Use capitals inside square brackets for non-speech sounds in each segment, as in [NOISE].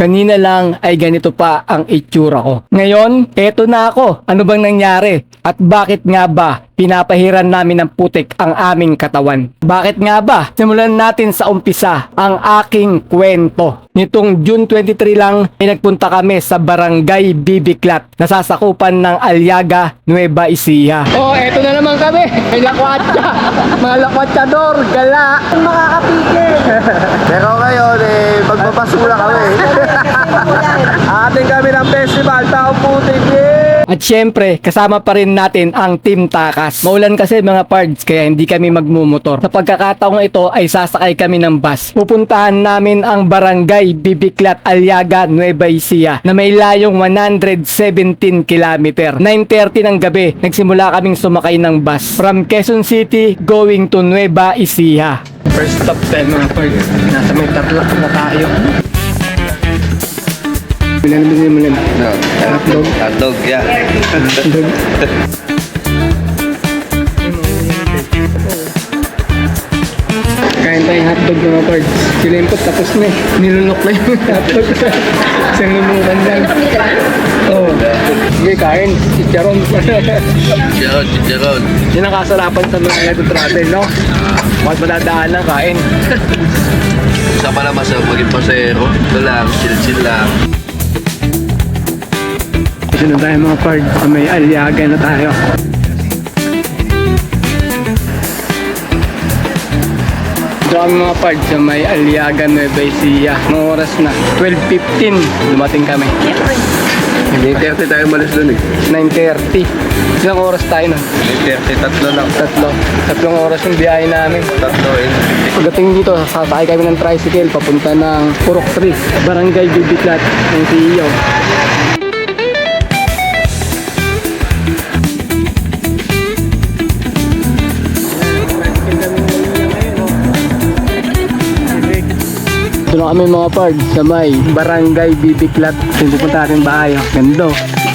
Kanina lang ay ganito pa ang itsura ko. Ngayon, eto na ako. Ano bang nangyari? At bakit nga ba pinapahiran namin ng putik ang aming katawan? Bakit nga ba? Simulan natin sa umpisa ang aking kwento. Nitong June 23 lang ay nagpunta kami sa barangay Bibiklat nasasakupan ng Aliaga, Nueva Ecija. Oh, eto na naman kami. May lakwatsa. Mga lakwatsador, gala. Makakapigil. [LAUGHS] Pero ngayon, eh, magbabasura kami. Ating kami ng festival, tao putik, yeah! At syempre, kasama pa rin natin ang Team Takas. Maulan kasi mga pards, kaya hindi kami magmumotor. Sa pagkakataong ito ay sasakay kami ng bus. Pupuntahan namin ang barangay Bibiklat Aliaga, Nueva Ecija na may layong 117 km. 9.30 ng gabi, nagsimula kaming sumakay ng bus from Quezon City going to Nueva Ecija. First stop tayo mga pards. Nasa may tatlak na tayo. Bilan mo mo No, Hotdog. hotdog, yeah. Kain tayong hotdog mga pards. Silimpot tapos na eh. Nilunok na yung [LAUGHS] hotdog. Isang lumukan lang. Oo. Oh. Sige, kain. Chicharon. Chicharon, chicharon. Yan ang kasarapan sa mga nagtatravel, no? Bakit madadaan lang, kain. Isa pa na masarap maging pasero. Ito lang, chill-chill lang. Kasi na tayo mga pards. May aliaga na tayo. Kami mga pards sa may Aliaga Nueva Ecija. Mga oras na. 12.15 dumating kami. Hindi 30 tayo malis dun eh. 9.30. Ilang oras tayo na? Hindi 30, tatlo lang. Tatlo. Tatlong oras yung biyahe namin. Tatlo eh. Pagdating dito, sasakay kami ng tricycle papunta ng Purok 3, Barangay Bibiklat ng CEO. Na kami mga pard sa may Barangay Bibiklat. Yung pupunta natin bahay. oh. Ganda.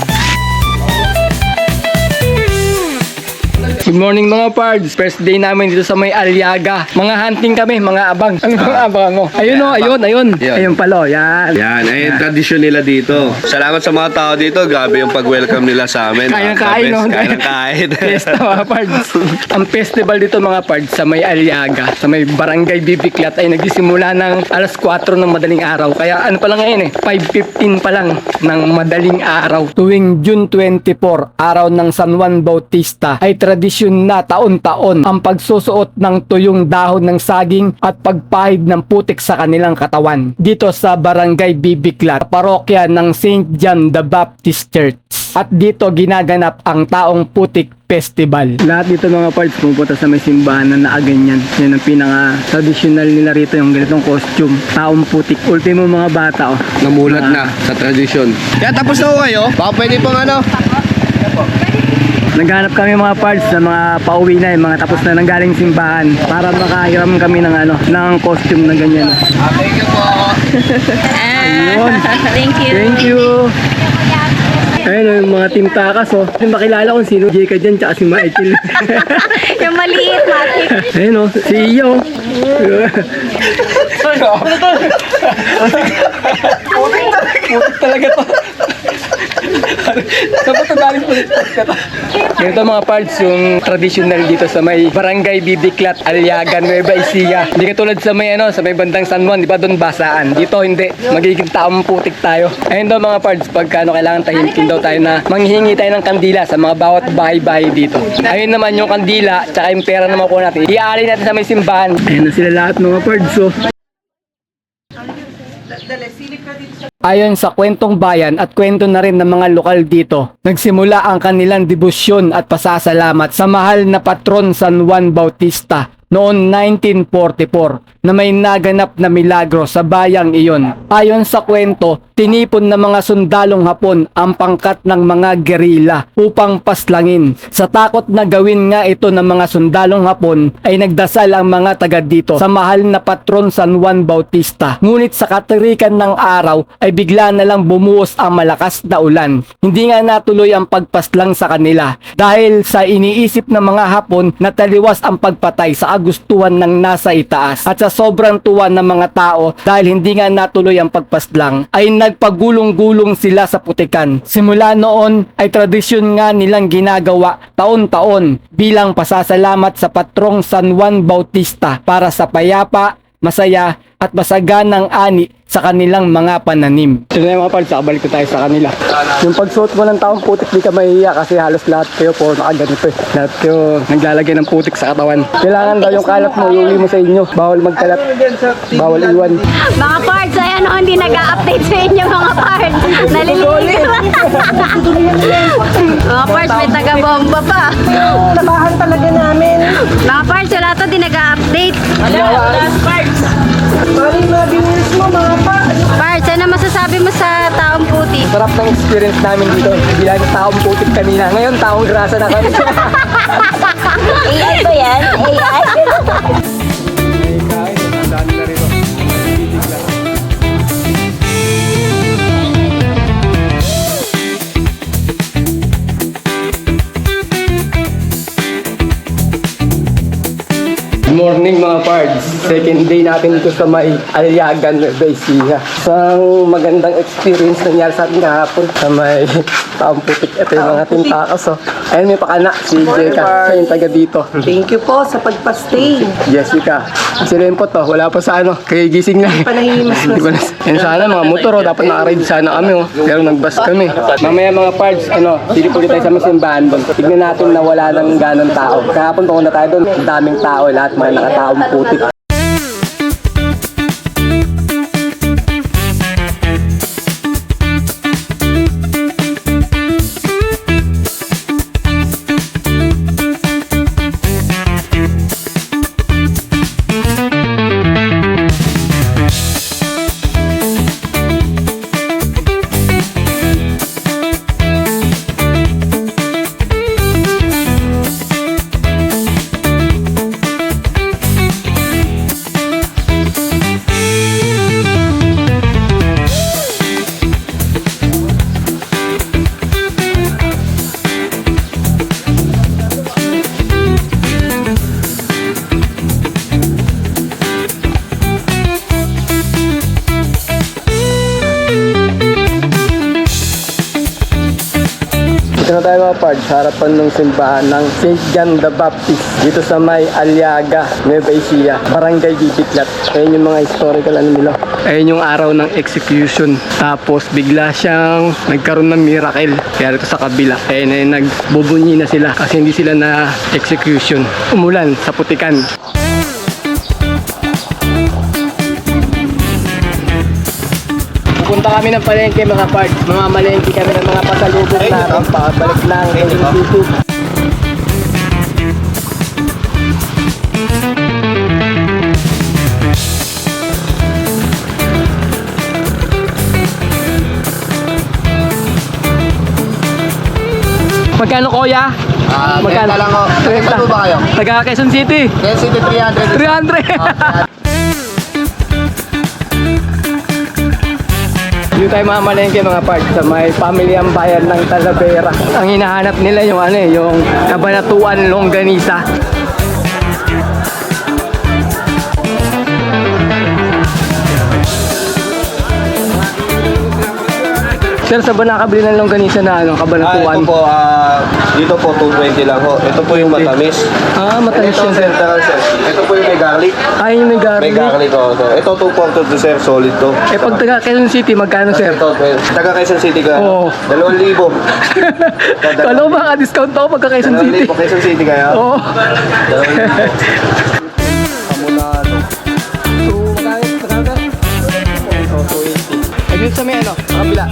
Good morning mga pards. First day namin dito sa may Aliaga. Mga hunting kami, mga abang. Ano bang abangan mo? Ayun o, ayun, ayun. Yan. Ayun pala, oh, yan. Yan, ay tradisyon nila dito. Salamat sa mga tao dito. Grabe yung pag-welcome nila sa amin. Kain ng kain, no? Ng kain. Fiesta mga pards. Ang festival dito mga pards sa may Aliaga, sa may Barangay Bibiklat ay nagsisimula ng alas 4 ng madaling araw. Kaya ano pa lang ngayon eh, 5.15 pa lang ng madaling araw. Tuwing June 24, araw ng San Juan Bautista, ay tradisyon na taon-taon ang pagsusuot ng tuyong dahon ng saging at pagpahid ng putik sa kanilang katawan. Dito sa Barangay Bibiklat, parokya ng St. John the Baptist Church. At dito ginaganap ang Taong Putik Festival. Lahat dito mga parts pupunta sa may simbahan na nakaganyan. Yan ang pinaka traditional nila rito yung ganitong costume. Taong putik. Ultimo mga bata oh. Namulat na sa tradisyon. Kaya tapos na ho kayo. Baka pwede pang ano. Naghanap kami mga parts sa mga pauwi na, yung mga tapos na nanggaling simbahan para makahiram kami ng ano, ng costume na ganyan. Thank you po. Ayun. Thank you. Thank you. Ayun oh, yung mga team takas oh. Kasi makilala kung sino Jeka dyan tsaka si Michael. [LAUGHS] Yung maliit, matik. Ayun oh, si Iyo. [LAUGHS] Putik talaga to. Dapat ito galing ka to. Ganito mga parts yung traditional dito sa may Barangay Bibiklat, Aliaga, Nueva Ecija. Hindi katulad sa may ano, sa may bandang San Juan, di ba doon basaan. Dito hindi, magiging taong putik tayo. Ayun daw mga parts, pagka ano, kailangan tahimkin daw tayo na manghingi tayo ng kandila sa mga bawat bahay-bahay dito. Ayun naman yung kandila, tsaka yung pera na makuha natin. Iaalay natin sa may simbahan. Ayun na sila lahat mga parts, oh. Ayon sa kwentong bayan at kwento na rin ng mga lokal dito, nagsimula ang kanilang debosyon at pasasalamat sa mahal na patron San Juan Bautista noon 1944 na may naganap na milagro sa bayang iyon. Ayon sa kwento, tinipon ng mga sundalong Hapon ang pangkat ng mga gerila upang paslangin. Sa takot na gawin nga ito ng mga sundalong Hapon ay nagdasal ang mga taga dito sa mahal na patron San Juan Bautista. Ngunit sa katirikan ng araw ay bigla na lang bumuhos ang malakas na ulan. Hindi nga natuloy ang pagpaslang sa kanila dahil sa iniisip ng mga Hapon na taliwas ang pagpatay sa kagustuhan ng nasa itaas. At sa sobrang tuwa ng mga tao dahil hindi nga natuloy ang pagpaslang, ay nagpagulong-gulong sila sa putikan. Simula noon ay tradisyon nga nilang ginagawa taon-taon bilang pasasalamat sa patrong San Juan Bautista para sa payapa, masaya at masaganang ani sa kanilang mga pananim. Ito na yung mga parts, balik ko tayo sa kanila. Yung pagsuot mo ng taong putik, di ka mahihiya kasi halos lahat kayo puro nakaganito eh. Lahat kayo naglalagay ng putik sa katawan. Kailangan daw yung kalat mo, iuli mo sa inyo. Bawal magkalat, bawal iwan. Mga parts, ay ano, hindi nag-update sa inyo mga parts. Naliligo. [LAUGHS] mga parts, may taga-bomba pa. Labahan talaga namin. Mga parts, wala to, di nag-update. Mga viewers Parts, ano masasabi mo sa taong puti? Sarap ng experience namin dito. Hindi lang taong putik kanina. Ngayon, taong grasa na kami. [LAUGHS] AI ba yan? AI? Good morning mga pards. Second day natin dito sa may Aliagan, Nueva Ecija. Isang magandang experience nangyari sa atin kahapon sa may [LAUGHS] taong putik. Ito yung mga tintakas. Oh. Ayun may pakana, si Jeka. Siya yung taga dito. Thank you po sa pagpastay. Jessica. Si Rempo to, wala pa sa ano, kaya gising lang. Panahimas na. Yan sana mga motor, oh, dapat naka-ride sana kami oh. Pero nag-bus kami. Mamaya mga parts, ano, silip ulit tayo sa may simbahan doon. Tignan natin na wala nang ganong tao. Kahapon pumunta tayo doon, ang daming tao, lahat mga nakataong putik. Tayo mga parts, harapan ng simbahan ng St. John the Baptist dito sa may Aliaga, Nueva Ecija, Barangay Bibitlat. Ayun yung mga historical ano nila. Ayun yung araw ng execution. Tapos bigla siyang nagkaroon ng miracle. Kaya dito sa kabila. Ayun yung nagbubunyi na sila kasi hindi sila na execution. Umulan sa putikan. Pupunta kami ng palengke mga parts. Mga malengke kami ng mga pasalubong natin. Pabalik lang. Quezon City. Magkano kuya? Ah, Magkano? 30 lang. Taga po ba kayo? Taga Quezon City. Quezon City 300. 300. Dito tayo mga malengke mga parts sa may pamilyang bayan ng Talavera. Ang hinahanap nila yung ano eh, yung kabanatuan longganisa. Sir, sa ba nakabili ng longganisa na ano, Ah, kabanatuan? ito po, ah, dito po 220 lang ho. Ito po yung matamis. Ah, matamis Ito, yun, sir, sir. sir. Ito po yung may garlic. Ay, yung may May garlic. garlic ho, sir. Ito 240 to, sir. Solid to. Eh, pag taga Quezon City, magkano, sir? Ito, sir. Taga Quezon City ka. Oo. 2,000. [LAUGHS] Kala mo ba discount ako pagka Quezon City? 2,000 Quezon City kaya. Oo. 2,000. Amunado. [LAUGHS] So, magkano? Magkano? So, 280. Ayun sa may ano, sa kabila.